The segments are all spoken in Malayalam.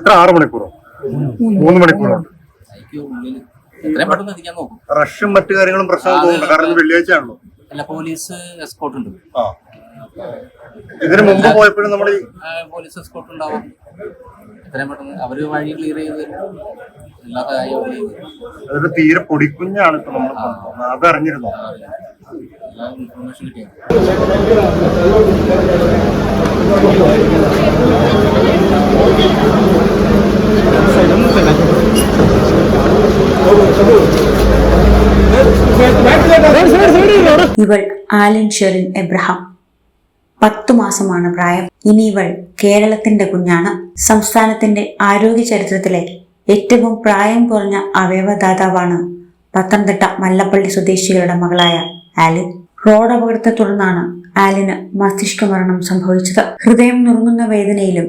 എത്ര ആറ് മണിക്കൂറോ? മൂന്ന് മണിക്കൂറോ? റഷും മറ്റു കാര്യങ്ങളും പ്രശ്നം തോന്നുന്നു കാരണം വെള്ളിയാഴ്ച ആണല്ലോ അല്ല പോലീസ് എസ്കോട്ട് ഉണ്ട്. ഇതിനു മുമ്പ് പോയപ്പോഴും നമ്മൾ പോലീസ് എസ്കോട്ട് ഉണ്ടാവും. എത്രയും പെട്ടെന്ന് അവർ വഴി ക്ലിയർ ചെയ്ത്. എല്ലാ കാര്യവും. അതൊരു തീരെ പൊടിക്കുഞ്ഞാണ് ഇപ്പൊ നമ്മൾ അതറിഞ്ഞിരുന്നു എല്ലാ ഇൻഫർമേഷൻ കിട്ടിയത് ഇവൾ ആലൻ ഷെറിൻ എബ്രഹാം. പത്തു മാസമാണ് പ്രായം. ഇനി ഇവൾ കേരളത്തിന്റെ കുഞ്ഞാണ്. സംസ്ഥാനത്തിന്റെ ആരോഗ്യ ചരിത്രത്തിലെ ഏറ്റവും പ്രായം കുറഞ്ഞ അവയവദാതാവാണ് പത്തനംതിട്ട മല്ലപ്പള്ളി സ്വദേശികളുടെ മകളായ ആലിൻ. റോഡ് അപകടത്തെ തുടർന്നാണ് ആലിന് മസ്തിഷ്ക മരണം സംഭവിച്ചത്. ഹൃദയം നുറുങ്ങുന്ന വേദനയിലും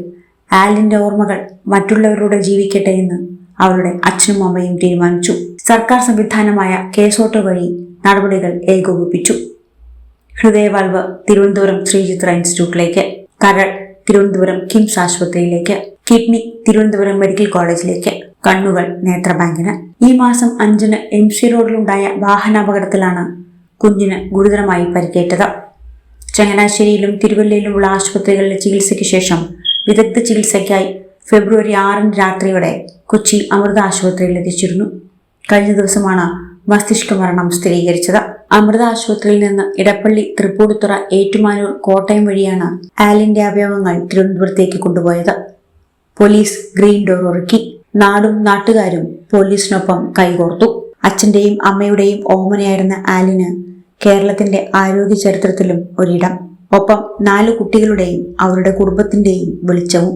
ആലിന്റെ ഓർമ്മകൾ മറ്റുള്ളവരോട് ജീവിക്കട്ടെ എന്ന് അവരുടെ അച്ഛനും അമ്മയും തീരുമാനിച്ചു. സർക്കാർ സംവിധാനമായ കേസോട്ടോ വഴി നടപടികൾ ഏകോപിപ്പിച്ചു. ഹൃദയവാൽവ് തിരുവനന്തപുരം ശ്രീചിത്ര ഇൻസ്റ്റിറ്റ്യൂട്ടിലേക്ക് കരൾ തിരുവനന്തപുരം കിംസ് ആശുപത്രിയിലേക്ക് കിഡ്നി തിരുവനന്തപുരം മെഡിക്കൽ കോളേജിലേക്ക് കണ്ണുകൾ നേത്രബാങ്കിന് ഈ മാസം അഞ്ചിന് എം സി റോഡിലുണ്ടായ വാഹനാപകടത്തിലാണ് കുഞ്ഞിന് ഗുരുതരമായി പരിക്കേറ്റത്. ചങ്ങനാശ്ശേരിയിലും തിരുവല്ലയിലുമുള്ള ആശുപത്രികളിലെ ചികിത്സയ്ക്ക് ശേഷം വിദഗ്ധ ചികിത്സയ്ക്കായി ഫെബ്രുവരി ആറിന് രാത്രിയോടെ കൊച്ചി അമൃത ആശുപത്രിയിൽ എത്തിച്ചിരുന്നു. കഴിഞ്ഞ ദിവസമാണ് മസ്തിഷ്ക മരണം സ്ഥിരീകരിച്ചത്. അമൃത ആശുപത്രിയിൽ നിന്ന് ഇടപ്പള്ളി തൃപ്പൂണിത്തുറ ഏറ്റുമാനൂർ കോട്ടയം വഴിയാണ് ആലിന്റെ അവയവങ്ങൾ തിരുവനന്തപുരത്തേക്ക് കൊണ്ടുപോയത്. പോലീസ് ഗ്രീൻ ഡോർ ഒരുക്കി. നാടും നാട്ടുകാരും പോലീസിനൊപ്പം കൈകോർത്തു. അച്ഛന്റെയും അമ്മയുടെയും ഓമനയായിരുന്ന ആലിന് കേരളത്തിന്റെ ആരോഗ്യ ചരിത്രത്തിലും ഒരിടം. ഒപ്പം നാല് കുട്ടികളുടെയും അവരുടെ കുടുംബത്തിന്റെയും വെളിച്ചവും.